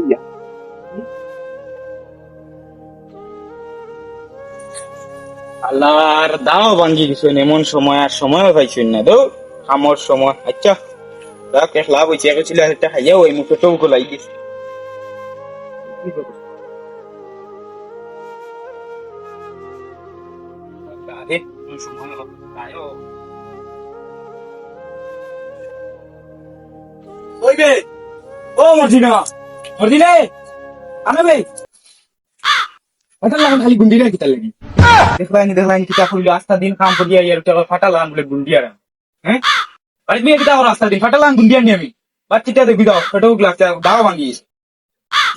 দিয়া আল্লাহর দাও ভাঙ্গি কিছু এমন সময় আর সময়ও পাইছেন না তো। আমার সময় আচ্ছা দেখ এক লাভ হয়েছে এক ছিল একটা খাইয়া ওই মুখে চৌকো লাগি গেছে আরে কোন সময় হলো তাইও ওইবে ও মর্জিনা মর্জিনে আনবে ফাটালাম খালি গুন্ডি না কিতা লাগি দেখলানি কিতা কইলো আস্তা দিন কাম করিয়া ইয়ার টাকা ফাটালাম বলে গুন্ডিয়া হ্যাঁ? আরে মেয়ে কিতা করো আস্তা দিন ফাটালাম গুন্ডিয়া নি আমি। বাচ্চিটা দেখবি দাও, ফটো গ্লাস দাও ভাঙিস।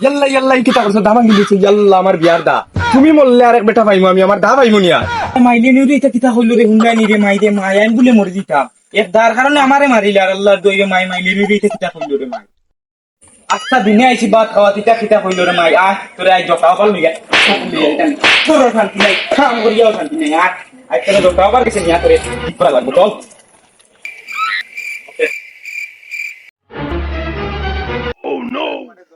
ইয়াল্লা ইয়াল্লা কিতা করছ দাবা গিয়েছে ইয়াল্লা, আমার বিয়ার দা। তুমি মরলে আর এক বেটা পাইমু আমি আমার দা পাইমু নি আর মাইলে নিউ রে, এটা কিতা হইল রে? হুন্ডা নি রে মাইরে মায়ান বলে মরে দিতাম। এক দার কারণে আমারে মারিলে, আর আল্লাহর দইরে মাই মাইলে নিউ রে, এটা কিতা হইল রে মাই? আচ্ছা দিনে আইছি বাদ খাওয়া তিতা খিতা হইল রে মাই? আয় তোরে আই জটাও পাল মিয়া তোর শান্তি নাই কাম করিয়াও শান্তি নাই। আয় আই তোরে জটাও পার গেছে নিয়া তোরে লাগবো, চল।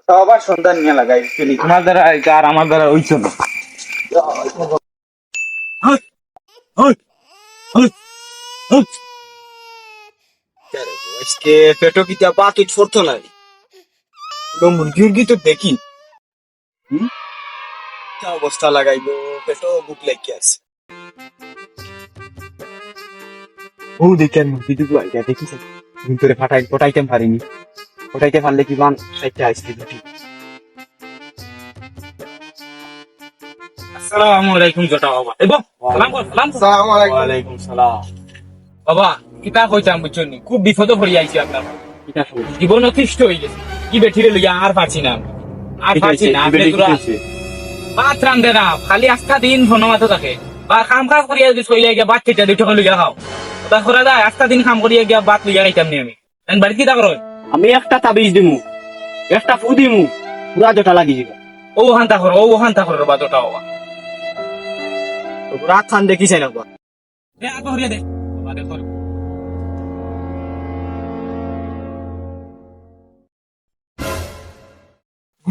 সবার সন্ধান নিয়ে লাগাই তোমার দ্বারা আর আমার দ্বারা ওই চলো আজকে পেটো কিতা পা তুই ছড়তো না মুরগি উর্গি তো দেখি। অবস্থা লাগাইবো? পেটো বুক লেগে আছে। ও দেখেন মুরগি দুটো আইডিয়া দেখিস ভিতরে ফাটাই ফটাইতে পারিনি। ফটাইতে পারলে কি বান? সাইডটা আইসকে দুটি আসসালামু আলাইকুম জটা বাবা। এবো সালাম কর সালাম আসসালামু আলাইকুম। ওয়ালাইকুম সালাম। বাবা কিতা কইতাম বুঝছেন? খুব বিপদে পড়ি আইছি আপনার। কিতা কই জীবন অতিষ্ঠ হয়ে গেছে। কি বেঠিরে লইয়া আর পাচ্ছি না আর পাচ্ছি না আপনি তোরা ভাত রান্ধে না খালি আজকা দিন ফোন মাথা থাকে। বা কাম কাজ করিয়া যদি চলে গিয়া বাদ খেতে দুই টাকা লইয়া খাও ওটা করা যায় আজকা দিন কাম করিয়া গিয়া বাদ লইয়া খাইতাম নি আমি। বাড়ি কি করো আমি একটা তাবিজ দিমু একটা ফু দিমু পুরা জটা লাগি যাবে। ও হান্তা করো ও হান্তা করো বা রাত খান দেখিস না দে আর করিয়া দে। বাবা দে করো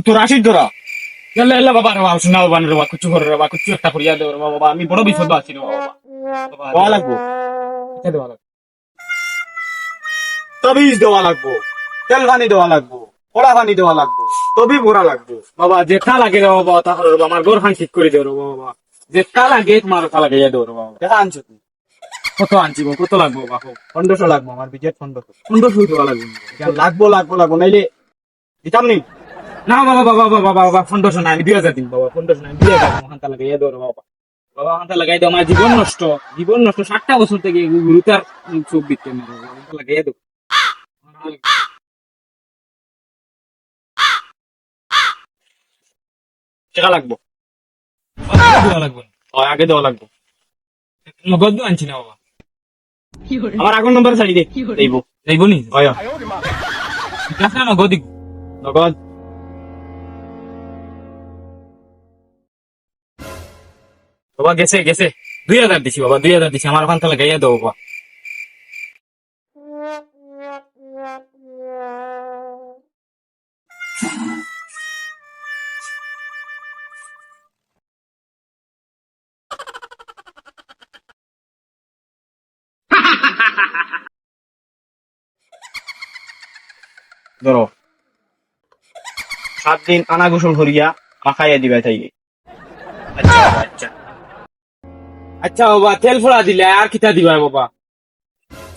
তোর আসিস তোরা? এল্লা এল্লা বাবা রে বাবা শোনা বাবা রে বাবা কুচু করে রে বাবা কুচু একটা করিয়া দে রে বাবা বাবা, আমি বড় বিপদ আছি রে বাবা বাবা। লাগবো। এটা দেওয়া লাগবে। তাবিজ দেওয়া লাগবো। তেল পানি দেওয়া লাগবো, কড়া পানি দেওয়া লাগবো তবে ভরা লাগবো। বাবা যেটা লাগে রে বাবা তা করো আমার গোর ঠিক করে রে বাবা যেটা লাগে, তোমার ওটা লাগে বাবা। আনছো তুই কত আনছি কত লাগবো বাবা? পনেরোশো লাগবো আমার বিজেট পনেরোশো। দেওয়া লাগবে লাগবো লাগবো নাইলে দিতাম নি? না বাবা বাবা বাবা বাবা না, আমি দুই দিন বাবা ফন্ডোশো না, আমি বাবা। বাবা, হান্তা লাগাই দাও, আমার জীবন নষ্ট। জীবন নষ্ট, ষাটটা বছর থেকে গুরুতার চোখ মেরে হান্তা লাগাই দেও টাকা লাগবো। দেওয়া লাগবে। আগে দেওয়া লাগবো। নগদ আনছি না বাবা। আমার আগুন নম্বর ছাড়ি দে দেবো যাইব নি? হয় নগদ দিব। নগদ। বাবা গেছে গেছে। দুই হাজার দিছি বাবা দুই হাজার দিছি। আমার ওখান থেকে লাগাইয়া দেবো বাবা। ধরো। সাত দিন আনা গোসল করিয়া মাখাইয়া দিবা তাই। আচ্ছা। আচ্ছা আচ্ছা বাবা তেল ফোড়া দিলে আর কিতা দিবা বাবা?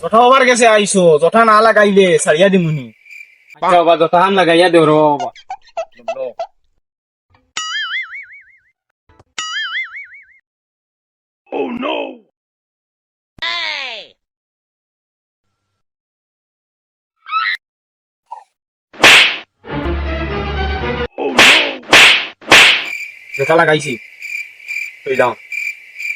যথা ওভার গেছে আইসো যথা না লাগাইলে সারিয়া দিমুনি। আচ্ছা বাবা যত হাম লাগাইয়া দেও রে বাবা। যেটা লাগাইছি। তুই দাও।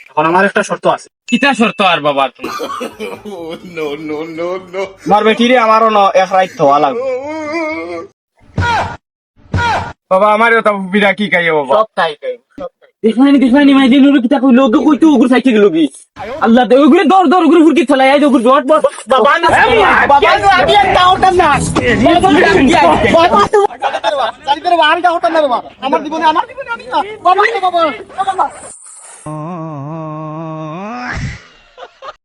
এখন আমার একটা শর্ত আছে। কিতা শর্ত আর বাবা তোমার? আমার বেটিরে আমারও ন এক রাইত হওয়া লাগবো। বাবা আমারও তো বিরা কি খাইয়ে বাবা? সব তাই তাই দেখলানি দেখলানি মাই দিন লোক কিতাব লোক কই তো উগুর সাইতে গেল গি আল্লাহ দে উগুর দর দর উগুর ফুরকি চলে আই উগুর জট বস বাবা না বাবা না আগে একটা ওটা না বাবা তো জানি করে আর একটা ওটা না বাবা আমার জীবনে আমার জীবনে আমি বাবা বাবা বাবা